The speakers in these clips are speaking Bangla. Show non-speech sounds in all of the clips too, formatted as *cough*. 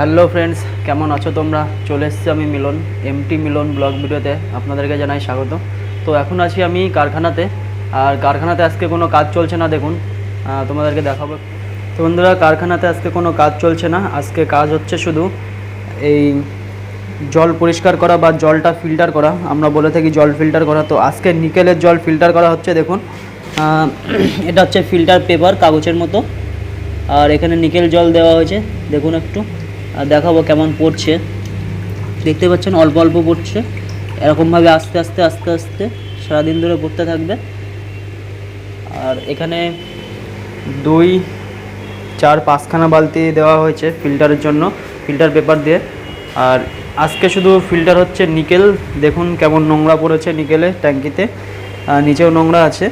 হ্যালো ফ্রেন্ডস, কেমন আছো তোমরা? চলে এসেছি আমি মিলন এমটি মিলন ব্লগ ভিডিওতে। আপনাদেরকে জানাই স্বাগত। তো এখন আছি আমি কারখানাতে। আর কারখানাতে আজকে কোনো কাজ চলছে না, দেখুন। তোমাদেরকে দেখাবো। তো বন্ধুরা, কারখানাতে আজকে কোনো কাজ চলছে না। আজকে কাজ হচ্ছে শুধু এই জল পরিষ্কার করা বা জলটা ফিল্টার করা। আমরা বলে থাকি জল ফিল্টার করা। তো আজকে নিকেলের জল ফিল্টার করা হচ্ছে, দেখুন। এটা হচ্ছে ফিল্টার পেপার, কাগজের মতো। আর এখানে নিকেল জল দেওয়া হয়েছে, দেখুন একটু। দেখাবো কেমন পড়ছে। দেখতে পাচ্ছেন অল্প অল্প পড়ছে। এরকমভাবে আস্তে আস্তে আস্তে আস্তে সারাদিন ধরে পড়তে থাকবে। আর এখানে দুই, চার, পাঁচখানা বালতি দেওয়া হয়েছে ফিল্টারের জন্য, ফিল্টার পেপার দিয়ে। আর আজকে শুধু ফিল্টার হচ্ছে নিকেল, দেখুন কেমন নোংরা পড়েছে নিকেলে ট্যাঙ্কিতে আর নিচেও নোংরা আছে।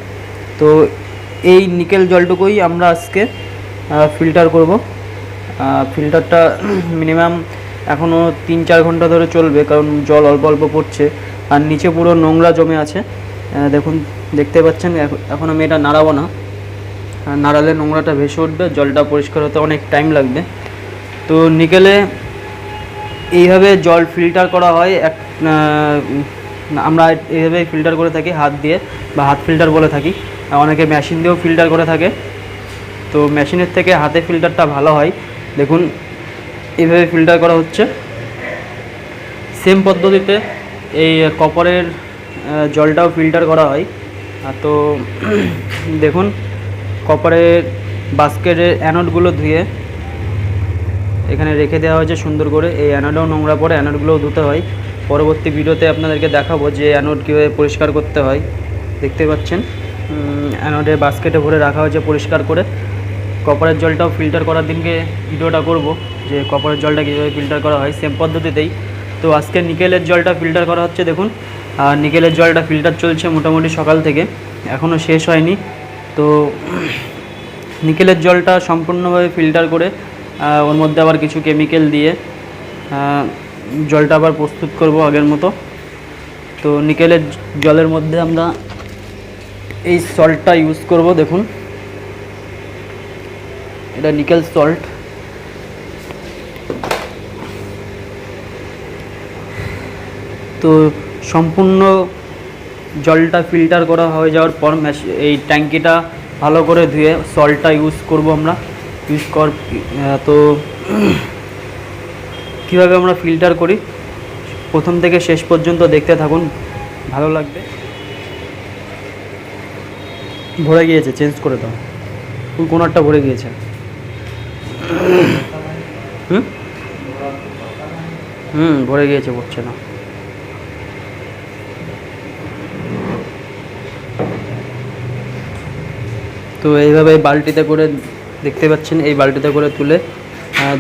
তো এই নিকেল জলটুকুই আমরা আজকে ফিল্টার করব। ফিল্টারটা মিনিমাম এখনও তিন চার ঘণ্টা ধরে চলবে, কারণ জল অল্প অল্প পড়ছে। আর নিচে পুরো নোংরা জমে আছে। দেখুন, দেখতে পাচ্ছেন এখন- আমি এটা নাড়াবো না। নাড়ালে নোংরাটা ভেসে উঠবে, জলটা পরিষ্কার হতে অনেক টাইম লাগবে। তো নিকেলে এইভাবে জল ফিল্টার করা হয়, এক আমরা এইভাবে ফিল্টার করে থাকি, হাত দিয়ে, বা হাত ফিল্টার বলে থাকি। অনেকে মেশিন দিয়েও ফিল্টার করে থাকে। তো মেশিনের থেকে হাতে ফিল্টারটা ভালো হয়। দেখুন এভাবে ফিল্টার করা হচ্ছে। সেম পদ্ধতিতে এই কপারের জলটাও ফিল্টার করা হয়। তো, *clears throat* দেখুন কপারের বাস্কেটের অ্যানোডগুলো ধুয়ে এখানে রেখে দেওয়া হয়েছে সুন্দর করে। এই অ্যানোডও নোংরা পরে অ্যানোডগুলোও ধুতে হয়। পরবর্তী ভিডিওতে আপনাদেরকে দেখাবো যে অ্যানোড কীভাবে পরিষ্কার করতে হয়। দেখতে পাচ্ছেন অ্যানোডে বাস্কেটে ভরে রাখা হয়েছে পরিষ্কার করে। কপারের জলটাও ফিল্টার করার দিনকে ভিডিওটা করব, যে কপারের জলটা কীভাবে ফিল্টার করা হয় সেম পদ্ধতিতেই। তো আজকে নিকেলের জলটা ফিল্টার করা হচ্ছে, দেখুন। আর নিকেলের জলটা ফিল্টার চলছে মোটামুটি সকাল থেকে এখনও শেষ হয়নি। তো নিকেলের জলটা সম্পূর্ণভাবে ফিল্টার করে ওর মধ্যে আবার কিছু কেমিক্যাল দিয়ে জলটা আবার প্রস্তুত করব আগের মতো। তো নিকেলের জলের মধ্যে আমরা এই সল্টটা ইউজ করব, দেখুন। এটা নিকেল সল্ট। তো সম্পূর্ণ জলটা ফিল্টার করা হয়ে যাওয়ার পর এই ট্যাঙ্কিটা ভালো করে ধুয়ে সল্টটা ইউজ করব আমরা। ইউজ কর তো কীভাবে আমরা ফিল্টার করি? প্রথম থেকে শেষ পর্যন্ত দেখতে থাকুন। ভালো লাগবে। ভরে গিয়েছে চেঞ্জ করে দাও। কোন কোনারটা ভরে গিয়েছে। হুম? ভরে গিয়েছে, পড়ছে না। তো এইভাবে বালতিতে করে দেখতে পাচ্ছেন, এই বালতিতে করে তুলে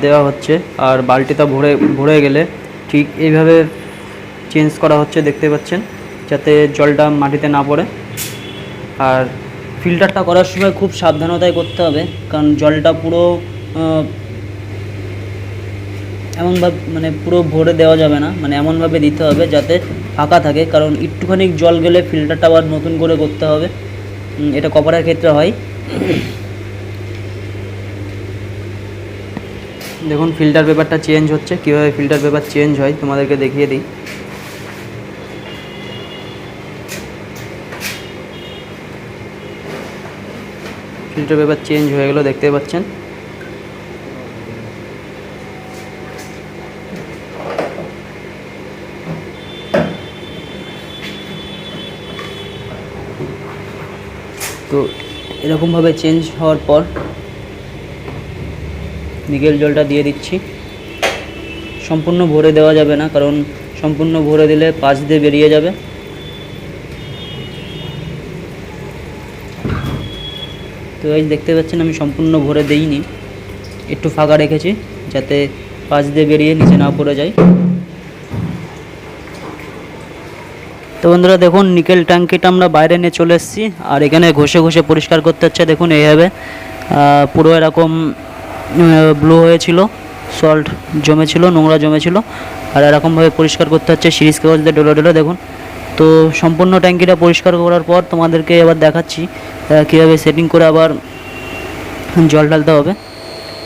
দেওয়া হচ্ছে। আর বালতিটা ভরে ভরে গেলে ঠিক এইভাবে চেঞ্জ করা হচ্ছে, দেখতে পাচ্ছেন, যাতে জলটা মাটিতে না পড়ে। আর ফিল্টারটা করার সময় খুব সাবধানতায় করতে হবে, কারণ জলটা পুরো এমনভাবে মানে পুরো ভরে দেওয়া যাবে না। মানে এমনভাবে দিতে হবে যাতে ফাঁকা থাকে, কারণ একটুখানি জল গেলে ফিল্টারটা আবার নতুন করে করতে হবে। এটা কপারের ক্ষেত্রে হয়। দেখুন ফিল্টার পেপারটা চেঞ্জ হচ্ছে। কীভাবে ফিল্টার পেপার চেঞ্জ হয়, তোমাদেরকে দেখিয়ে দিই। ফিল্টার পেপার চেঞ্জ হয়ে গেল, দেখতে পাচ্ছেন? তো এরকমভাবে চেঞ্জ হওয়ার পর নিকেল জলটা দিয়ে দিচ্ছি। সম্পূর্ণ ভরে দেওয়া যাবে না, কারণ সম্পূর্ণ ভরে দিলে পাশ দিয়ে বেরিয়ে যাবে। তো এই দেখতে পাচ্ছেন আমি সম্পূর্ণ ভরে দেইনি। একটু ফাঁকা রেখেছি, যাতে পাশ দিয়ে বেরিয়ে নিচে না পড়ে যায়। তো বন্ধুরা দেখুন, নিকেল ট্যাঙ্কিটা আমরা বাইরে নিয়ে চলে এসেছি আর এখানে ঘষে ঘষে পরিষ্কার করতে হচ্ছে। দেখুন এইভাবে পুরো এরকম ব্লু হয়েছিল সল্ট জমেছিল, নোংরা জমেছিল। আর এরকমভাবে পরিষ্কার করতে হচ্ছে, সিরিজ কাগজ দিয়ে ডলে ডলে, দেখুন। তো সম্পূর্ণ ট্যাঙ্কিটা পরিষ্কার করার পর তোমাদেরকে এবার দেখাচ্ছি কীভাবে সেটিং করে আবার জল ঢালতে হবে।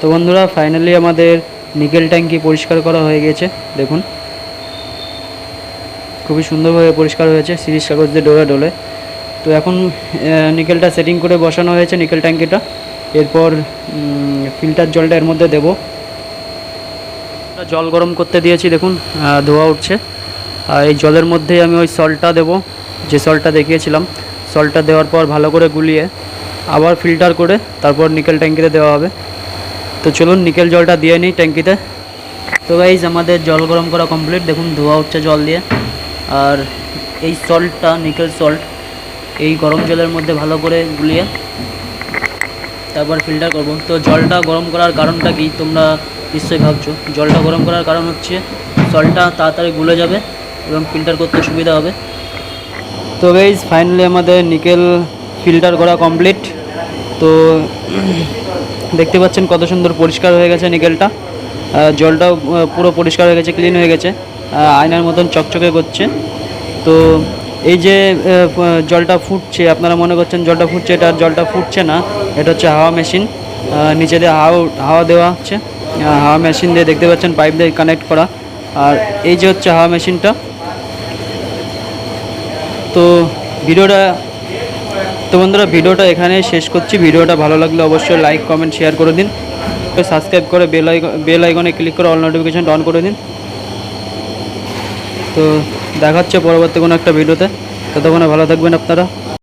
তো বন্ধুরা ফাইনালি আমাদের নিকেল ট্যাঙ্কি পরিষ্কার করা হয়ে গেছে, দেখুন। খুবই সুন্দরভাবে পরিষ্কার হয়েছে, সিরিজ কাগজ দিয়ে ডোলে ডোলে তো এখন নিকেলটা সেটিং করে বসানো হয়েছে নিকেল ট্যাঙ্কিটা। এরপর ফিল্টার জলটা এর মধ্যে দেবো। জল গরম করতে দিয়েছি, দেখুন ধোয়া উঠছে। আর এই জলের মধ্যেই আমি ওই সল্টটা দেবো, যে সল্টটা দেখিয়েছিলাম। সল্টটা দেওয়ার পর ভালো করে গুলিয়ে আবার ফিল্টার করে তারপর নিকেল ট্যাঙ্কিতে দেওয়া হবে। তো চলুন, নিকেল জলটা দিয়ে নিই ট্যাঙ্কিতে। তো গাইজ আমাদের জল গরম করা কমপ্লিট দেখুন, ধোয়া উঠছে জল দিয়ে। আর এই সল্টটা নিকেল সল্ট এই গরম জলের মধ্যে ভালো করে গুলিয়ে তারপর ফিল্টার করব। তো জলটা গরম করার কারণটা কি তোমরা নিশ্চয়ই ভাবছ? জলটা গরম করার কারণ হচ্ছে জলটা তাড়াতাড়ি গুলে যাবে এবং ফিল্টার করতে সুবিধা হবে। তো গাইজ ফাইনালি আমাদের নিকেল ফিল্টার করা কমপ্লিট তো *clears throat* দেখতে পাচ্ছেন কত সুন্দর পরিষ্কার হয়ে গেছে নিকেলটা জলটাও পুরো পরিষ্কার হয়ে গেছে ক্লিন হয়ে গেছে। আয়নার মতন চকচকে করছে। তো এই যে জলটা ফুটছে, আপনারা মনে করছেন জলটা ফুটছে, এটা জলটা ফুটছে না, এটা হচ্ছে হাওয়া মেশিন। নিচে দিয়ে হাওয়া হাওয়া দেওয়া হচ্ছে। হাওয়া মেশিন দিয়ে দেখতে পাচ্ছেন, পাইপ দিয়ে কানেক্ট করা। আর এই যে হচ্ছে হাওয়া মেশিনটা। তো ভিডিওটা, তো বন্ধুরা, ভিডিওটা এখানে শেষ করছি। ভিডিওটা ভালো লাগলে অবশ্যই লাইক কমেন্ট শেয়ার করে দিন। সাবস্ক্রাইব করে বেল আইকন বেল আইকনে ক্লিক করে অল নোটিফিকেশন অন করে দিন। তো দেখা হচ্ছে পরবর্তী কোনো একটা ভিডিওতে। ততক্ষণে ভালো থাকবেন আপনারা।